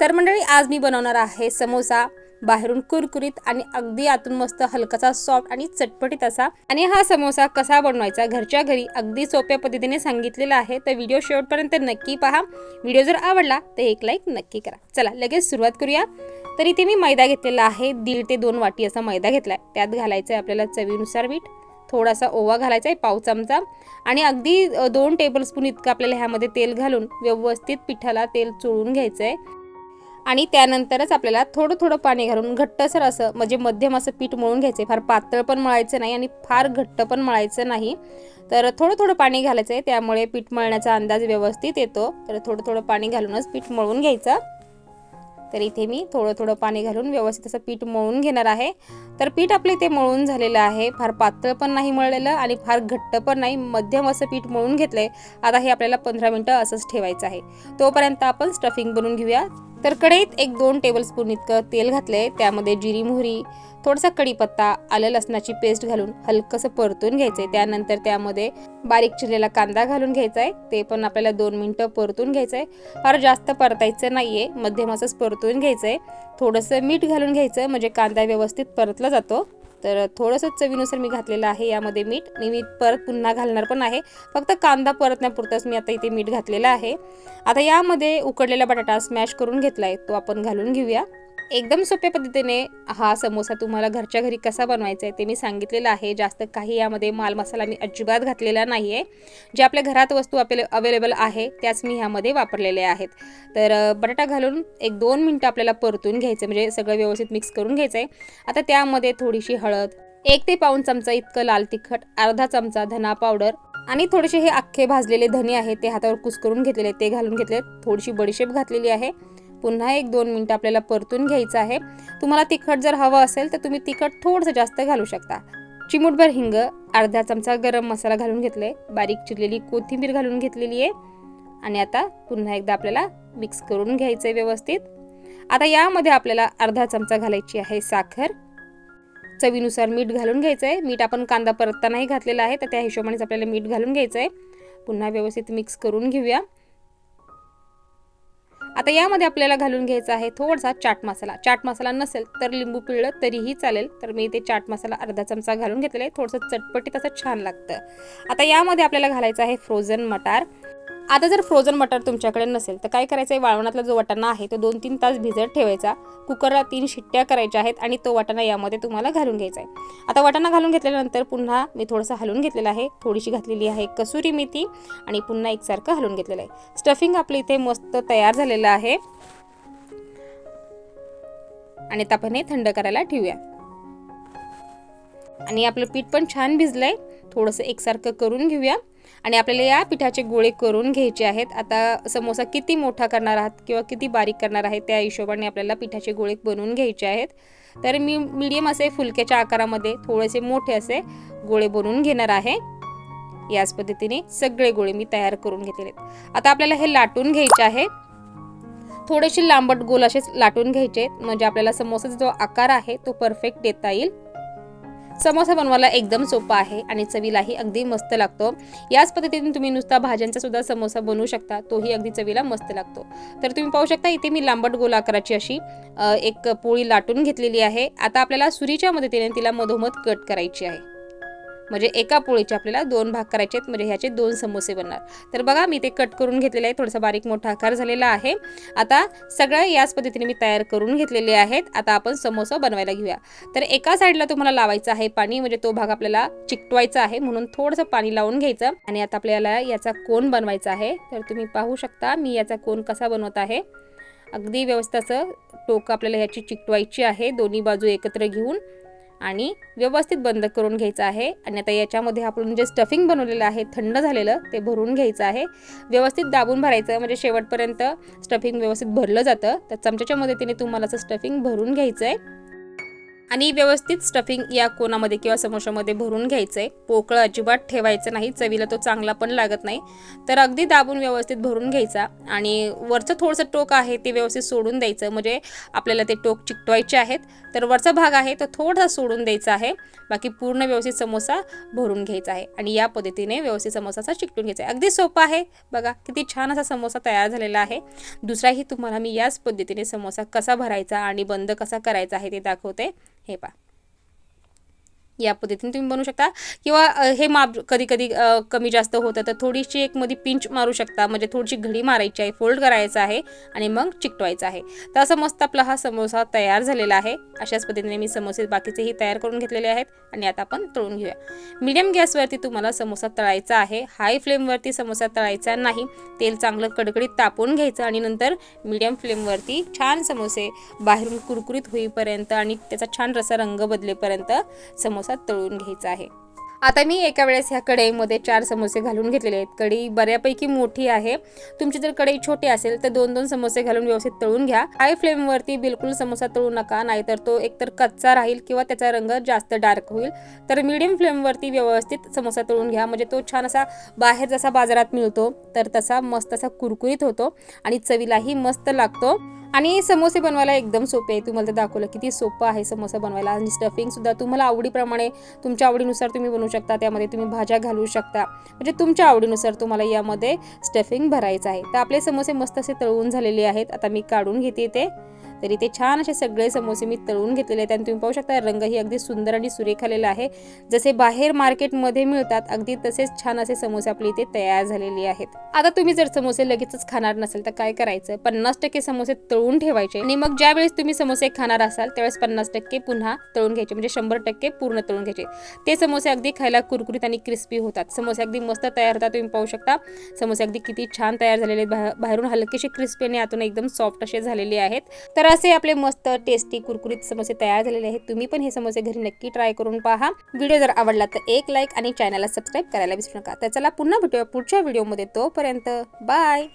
तर मंडळी आज मी बनवणार आहे समोसा बाहेरून कुरकुरीत आणि अगदी आतून मस्त हलकासा सॉफ्ट आणि चटपटीत असा आणि हा समोसा कसा बनवायचा घरच्या घरी अगदी सोप्या पद्धतीने सांगितलेला आहे तर व्हिडिओ शेवटपर्यंत नक्की पहा. व्हिडिओ जर आवडला तर एक लाईक नक्की करा. चला लगेच सुरुवात करूया. तर इथे मी मैदा घेतलेला आहे दीड ते दोन वाटी असा मैदा घेतला आहे त्यात घालायचं आहे आपल्याला चवीनुसार मीठ थोडासा ओवा घालायचा आहे पाव चमचा. आणि अगदी दोन टेबलस्पून इतकं आपल्याला ह्यामध्ये तेल घालून व्यवस्थित पिठाला तेल चोळून घ्यायचं आहे आणि त्यानंतरच आपल्याला थोडं थोडं पाणी घालून घट्टसर असं म्हणजे मध्यम असं पीठ मळून घ्यायचं. आहे फार पातळ पण मळायचं नाही आणि फार घट्ट पण मळायचं नाही. तर थोडं थोडं पाणी घालायचं आहे त्यामुळे पीठ मळण्याचा अंदाज व्यवस्थित येतो. तर थोडं थोडं पाणी घालूनच पीठ मळून घ्यायचं. तर इथे मी थोडं थोडं पाणी घालून व्यवस्थित असं पीठ मळून घेणार आहे. तर पीठ आपले इथे मळून झालेलं आहे. फार पातळ पण नाही मळलेलं आणि फार घट्ट पण नाही. मध्यम असं पीठ मळून घेतलंय. आता हे आपल्याला पंधरा मिनटं असंच ठेवायचं आहे. तोपर्यंत आपण स्टफिंग बनवून घेऊया. तर कढईत एक दोन टेबलस्पून इतकं तेल घातलंय. त्यामध्ये जिरी मोहरी थोडासा कढीपत्ता आलं लसणाची पेस्ट घालून हलकंसं परतून घ्यायचंय. त्यानंतर त्यामध्ये बारीक चिरलेला कांदा घालून घ्यायचा आहे ते पण आपल्याला दोन मिनटं परतून घ्यायचं आहे फार जास्त परतायचं नाहीये मध्यम असंच परतून घ्यायचं आहे थोडंसं मीठ घालून घ्यायचं म्हणजे कांदा व्यवस्थित परतला जातो. तर थोडंसं चवीनुसार मी घातलेलं आहे यामध्ये मीठ. आणि मी परत पुन्हा घालणार पण आहे. फक्त कांदा परतण्यापुरताच मी आता इथे मीठ घातलेलं आहे. आता यामध्ये उकडलेला बटाटा स्मॅश करून घेतला आहे तो आपण घालून घेऊया. एकदम सोप्या पद्धतीने हा समोसा तुम्हाला घरच्या घरी कसा बनवायचा आहे ते मी सांगितलेलं आहे. जास्त काही यामध्ये माल मसाला मी अजिबात घातलेला नाही आहे जे आपल्या घरात वस्तू आपले अवेलेबल आहे त्याच मी ह्यामध्ये वापरलेल्या आहेत. तर बटाटा घालून एक दोन मिनटं आपल्याला परतून घ्यायचं म्हणजे सगळं व्यवस्थित मिक्स करून घ्यायचं आहे आता त्यामध्ये थोडीशी हळद एक ते पाऊन चमचा इतकं लाल तिखट अर्धा चमचा धना पावडर आणि थोडेसे हे अख्खे भाजलेले धने आहेत ते हातावर कुस्करून घेतलेले ते घालून घेतले थोडीशी बडीशेप घातलेली आहे. पुन्हा एक दोन मिनटं आपल्याला परतून घ्यायचं आहे. तुम्हाला तिखट जर हवं असेल तर तुम्ही तिखट थोडंसं जास्त घालू शकता. चिमूटभर हिंग अर्धा चमचा गरम मसाला घालून घेतलाय बारीक चिरलेली कोथिंबीर घालून घेतलेली आहे. आणि आता पुन्हा एकदा आपल्याला मिक्स करून घ्यायचं आहे व्यवस्थित. आता यामध्ये आपल्याला अर्धा चमचा घालायची आहे साखर. चवीनुसार मीठ घालून घ्यायचं आहे मीठ आपण कांदा परततानाही घातलेला आहे तर त्या हिशोबानेच आपल्याला मीठ घालून घ्यायचं आहे पुन्हा व्यवस्थित मिक्स करून घेऊया. आता यामध्ये आपल्याला घालून घ्यायचा आहे थोडासा चाट मसाला. चाट मसाला नसेल तर लिंबू पिळलं तरीही चालेल. तर मी इथे चाट मसाला अर्धा चमचा घालून घेतलेला आहे. थोडंसं चटपटीत असं छान लागतं. आता यामध्ये आपल्याला घालायचं आहे फ्रोझन मटार. आता जर फ्रोझन मटर तुमच्याकडे नसेल तर काय करायचं आहे? वाळवणातला जो वाटाणा आहे तो दोन तीन तास भिजत ठेवायचा. कुकरला तीन शिट्ट्या करायच्या आहेत आणि तो वाटाणा यामध्ये तुम्हाला घालून घ्यायचा आहे. आता वाटाणा घालून घेतल्यानंतर पुन्हा मी थोडंसं हलवून घेतलेलं आहे. थोडीशी घातलेली आहे कसुरी मेथी आणि पुन्हा एकसारखं हलवून घेतलेलं आहे. स्टफिंग आपलं इथे मस्त तयार झालेलं आहे. आणि आता आपण हे थंड करायला ठेवूया. आणि आपलं पीठ पण छान भिजलंय. थोडंसं एकसारखं करून घेऊया. आणि आपल्याला या पिठाचे गोळे करून घ्यायचे आहेत. आता समोसा किती मोठा करणार आहात किंवा किती बारीक करणार आहे त्या हिशोबाने आपल्याला पिठाचे गोळे बनवून घ्यायचे आहेत. तर मी मीडियम असे फुलक्याच्या आकारामध्ये थोडेसे मोठे असे गोळे बनवून घेणार आहे. याच पद्धतीने सगळे गोळे मी तयार करून घेतलेले आहेत. आता आपल्याला हे लाटून घ्यायचे आहे. थोडेसे लांबट गोल असेच लाटून घ्यायचे आहेत, म्हणजे आपल्याला समोसाचा जो आकार आहे तो परफेक्ट देता येईल. समोसा बनवायला एकदम सोपा आहे आणि चवीलाही अगदी मस्त लागतो. याच पद्धतीने तुम्ही नुसता भाज्यांचा सुद्धा समोसा बनवू शकता तोही अगदी चवीला मस्त लागतो. तर तुम्ही पाहू शकता इथे मी लांबट गोल आकाराची अशी एक पोळी लाटून घेतलेली आहे. आता आपल्याला सुरीच्या मदतीने तिला मधोमध कट करायची आहे. म्हणजे एका पोळीचे आपल्याला दोन भाग करायचे आहेत. म्हणजे ह्याचे दोन समोसे बनणार. तर बघा मी ते कट करून घेतलेले आहे थोडासा बारीक मोठा आकार झालेला आहे. आता सगळं याच पद्धतीने मी तयार करून घेतलेले आहेत. आता आपण समोसा बनवायला घेऊया. तर एका साईडला तुम्हाला लावायचं आहे पाणी. म्हणजे तो भाग आपल्याला चिकटवायचा आहे. म्हणून थोडंसं पाणी लावून घ्यायचं. आणि आता आपल्याला याचा कोण बनवायचा आहे. तर तुम्ही पाहू शकता मी याचा कोण कसा बनवत आहे. अगदी व्यवस्थाचं असं टोक आपल्याला ह्याची चिकटवायची आहे. दोन्ही बाजू एकत्र घेऊन. आणि व्यवस्थित बंद करून घ्यायचं आहे. आणि आता याच्यामध्ये आपण जे स्टफिंग बनवलेलं आहे थंड झालेलं ते भरून घ्यायचं आहे. व्यवस्थित दाबून भरायचं म्हणजे शेवटपर्यंत स्टफिंग व्यवस्थित भरलं जातं. तर चमच्याच्या मदतीने तुम्हाला असं स्टफिंग भरून घ्यायचं आहे आणि व्यवस्थित स्टफिंग या कोणामध्ये किंवा समोशामध्ये भरून घ्यायचं आहे पोकळं अजिबात ठेवायचं नाही चवीला तो चांगला पण लागत नाही. तर अगदी दाबून व्यवस्थित भरून घ्यायचा आणि वरचं थोडंसं टोक आहे ते व्यवस्थित सोडून द्यायचं. म्हणजे आपल्याला ते टोक चिकटवायचे आहेत. तर वरचा भाग आहे तो थोडासा सोडून द्यायचा आहे. बाकी पूर्ण व्यवस्थित समोसा भरून घ्यायचा आहे आणि या पद्धतीने व्यवस्थित समोसाचा चिकटून घ्यायचा आहे. अगदी सोपा आहे. बघा किती छान असा समोसा तयार झालेला आहे. दुसराही तुम्हाला मी याच पद्धतीने समोसा कसा भरायचा आणि बंद कसा करायचा आहे ते दाखवते. हे पहा या पद्धतीने तुम्ही बनवू शकता. किंवा हे माप कधी कधी कमी जास्त होतं तर थोडीशी एक मध्ये पिंच मारू शकता. म्हणजे थोडीशी घडी मारायची आहे फोल्ड करायचं आहे आणि मग चिकटवायचं आहे. तर असं मस्त आपला हा समोसा तयार झालेला आहे. अशाच पद्धतीने मी समोसे बाकीचेही तयार करून घेतलेले आहेत आणि आता आपण तळून घेऊया. मिडियम गॅसवरती तुम्हाला समोसा तळायचा आहे. हाय फ्लेमवरती समोसा तळायचा नाही. तेल चांगलं कडकडीत तापवून घ्यायचं आणि नंतर मिडियम फ्लेमवरती छान समोसे बाहेरून कुरकुरीत होईपर्यंत आणि त्याचा छान रसा रंग बदलेपर्यंत समोसा तळून घ्यायचा आहे. आता मी एका वेळेस ह्या कढईमध्ये चार समोसे घालून घेतलेले आहेत. कढई बऱ्यापैकी मोठी आहे. तुमची जर कढई छोटी असेल तर दोन दोन समोसे घालून व्यवस्थित तळून घ्या. हाय फ्लेमवरती बिलकुल समोसा तळू नका नाहीतर तो एकतर कच्चा राहील किंवा त्याचा रंग जास्त डार्क होईल. तर मिडियम फ्लेमवरती व्यवस्थित समोसा तळून घ्या. म्हणजे तो छान असा बाहेर जसा बाजारात मिळतो तर तसा मस्त असा कुरकुरीत होतो आणि चवीलाही मस्त लागतो. आणि समोसे बनवायला एकदम सोपे आहे. तुम्हाला ते दाखवलं किती सोपं आहे समोसा बनवायला. आणि स्टफिंगसुद्धा तुम्हाला आवडीप्रमाणे तुमच्या आवडीनुसार तुम्ही बनवू शकता. त्यामध्ये तुम्ही भाज्या घालू शकता. म्हणजे तुमच्या आवडीनुसार तुम्हाला यामध्ये स्टफिंग भरायचं आहे. तर आपले समोसे मस्त असे तळून झालेले आहेत. आता मी काढून घेते ते. तर इथे छान असे सगळे समोसे मी तळून घेतलेले आहेत. आणि तुम्ही पाहू शकता रंगही अगदी सुंदर आणि सुरेख आलेला आहे. जसे बाहेर मार्केटमध्ये मिळतात अगदी तसेच छान असे समोसे आपले इथे तयार झालेले आहेत. आता तुम्ही जर समोसे लगेचच खाणार नसेल तर काय करायचं? पन्नास टक्के समोसे तळून ठेवायचे. आणि मग ज्या वेळेस तुम्ही समोसे खाणार असाल त्यावेळेस पन्नास टक्के पुन्हा तळून घ्यायचे. म्हणजे शंभर टक्के पूर्ण तळून घ्यायचे. ते समोसे अगदी खायला कुरकुरीत आणि क्रिस्पी होतात. समोसे अगदी मस्त तयार होतात. तुम्ही पाहू शकता समोसे अगदी किती छान तयार झालेले आहेत. बाहेरून हलकेसे क्रिस्पी आणि आतून एकदम सॉफ्ट असे झालेले आहेत. तर असे आपले मस्त टेस्टी कुरकुरीत समोसे तयार झालेले आहेत. तुम्ही पण हे समोसे घरी नक्की ट्राय करून पहा. व्हिडिओ जर आवडला तर एक लाईक आणि चॅनलला सबस्क्राईब करायला विसरू नका. तर चला पुन्हा भेटूया पुढच्या व्हिडिओमध्ये तोपर्यंत बाय